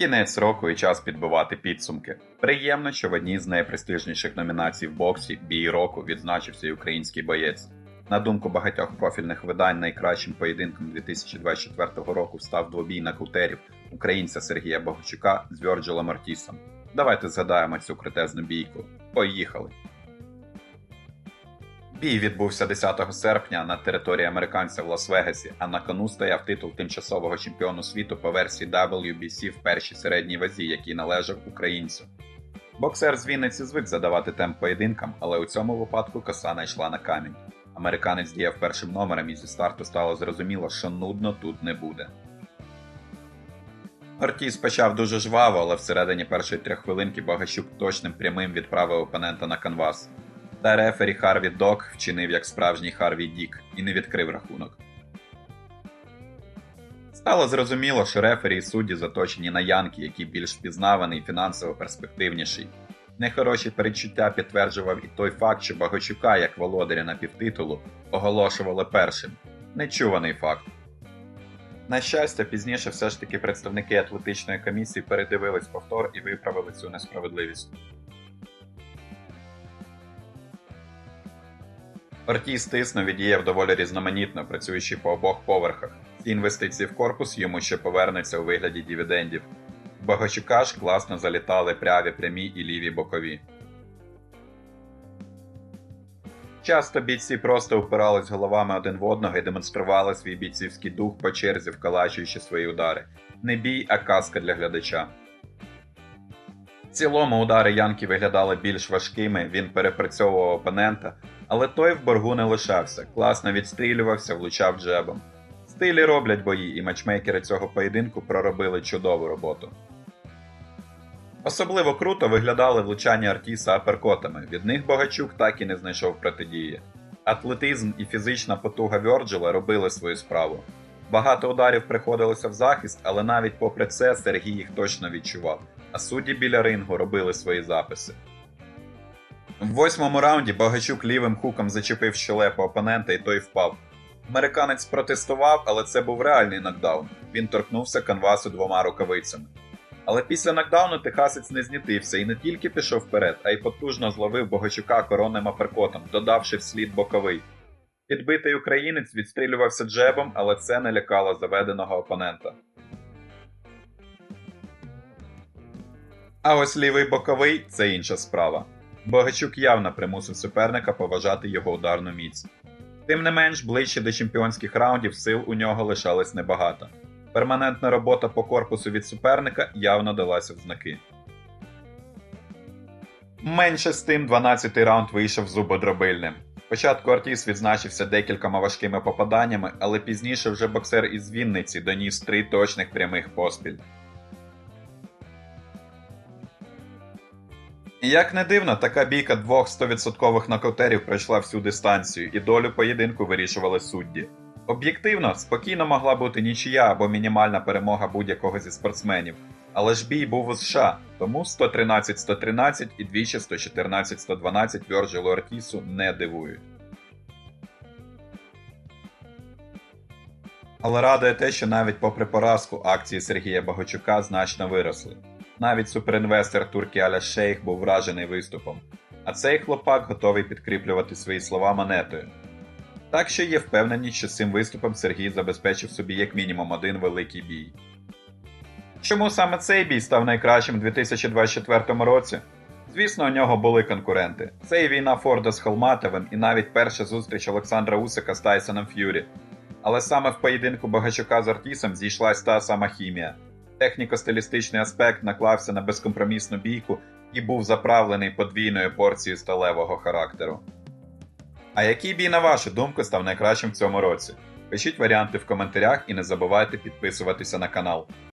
Кінець року і час підбивати підсумки. Приємно, що в одній з найпрестижніших номінацій в боксі бій року відзначився й український боєць. На думку багатьох профільних видань, найкращим поєдинком 2024 року став двобій нокаутерів українця Сергія Богачука з Вьорджелом Ортісом. Давайте згадаємо цю критезну бійку. Поїхали! Бій відбувся 10 серпня на території американця в Лас-Вегасі, а на кону стояв титул тимчасового чемпіону світу по версії WBC в першій середній вазі, який належав українцю. Боксер з Вінниці звик задавати темп поєдинкам, але у цьому випадку коса не йшла на камінь. Американець діяв першим номером і зі старту стало зрозуміло, що нудно тут не буде. Ортіс почав дуже жваво, але всередині першої трьох хвилинки Багащук точним прямим відправив опонента на канвас. Та рефері Харві Док вчинив як справжній Харві Дік і не відкрив рахунок. Стало зрозуміло, що рефері і судді заточені на Янки, який більш впізнаваний і фінансово перспективніший. Нехороші передчуття підтверджував і той факт, що Багачука, як володаря на півтитулу, оголошували першим. Нечуваний факт. На щастя, пізніше все ж таки представники атлетичної комісії передивились повтор і виправили цю несправедливість. Ортіс тиснув і діяв доволі різноманітно, працюючи по обох поверхах. Ці інвестиції в корпус йому ще повернуться у вигляді дивідендів. Багачука ж класно залітали пряві прямі і ліві бокові. Часто бійці просто впирались головами один в одного і демонстрували свій бійцівський дух по черзі, вкалачуючи свої удари. Не бій, а казка для глядача. В цілому удари Янки виглядали більш важкими, він перепрацьовував опонента, але той в боргу не лишався, класно відстрілювався, влучав джебом. Стилі роблять бої, і матчмейкери цього поєдинку проробили чудову роботу. Особливо круто виглядали влучання Артіса аперкотами, від них Богачук так і не знайшов протидії. Атлетизм і фізична потуга Вьорджела робили свою справу. Багато ударів приходилося в захист, але навіть попри це Сергій їх точно відчував, а судді біля рингу робили свої записи. В восьмому раунді Богачук лівим хуком зачепив щелепу опонента і той впав. Американець протестував, але це був реальний нокдаун. Він торкнувся канвасу двома рукавицями. Але після нокдауну техасець не знітився і не тільки пішов вперед, а й потужно зловив Богачука коронним аперкотом, додавши вслід боковий. Підбитий українець відстрілювався джебом, але це не лякало заведеного опонента. А ось лівий боковий це інша справа. Богачук явно примусив суперника поважати його ударну міць. Тим не менш, ближче до чемпіонських раундів сил у нього лишалось небагато. Перманентна робота по корпусу від суперника явно далася в знаки. Менше з тим 12-й раунд вийшов зубодробильним. Спочатку Ортіс відзначився декількома важкими попаданнями, але пізніше вже боксер із Вінниці доніс три точних прямих поспіль. Як не дивно, така бійка двох 100% нокаутерів пройшла всю дистанцію, і долю поєдинку вирішували судді. Об'єктивно, спокійно могла бути нічия або мінімальна перемога будь-якого зі спортсменів. Але ж бій був у США, тому 113-113 і двічі 114-112 Вьорджилу Ортісу не дивують. Але радує те, що навіть попри поразку акції Сергія Богачука значно виросли. Навіть суперінвестор Туркі Аля Шейх був вражений виступом. А цей хлопак готовий підкріплювати свої слова монетою. Так що є впевненість, що цим виступом Сергій забезпечив собі як мінімум один великий бій. Чому саме цей бій став найкращим у 2024 році? Звісно, у нього були конкуренти. Це і війна Форда з Холматовим, і навіть перша зустріч Олександра Усика з Тайсоном Ф'юрі. Але саме в поєдинку Багачука з Артісом зійшлась та сама хімія. Техніко-стилістичний аспект наклався на безкомпромісну бійку і був заправлений подвійною порцією сталевого характеру. А який бій, на вашу думку, став найкращим в цьому році? Пишіть варіанти в коментарях і не забувайте підписуватися на канал.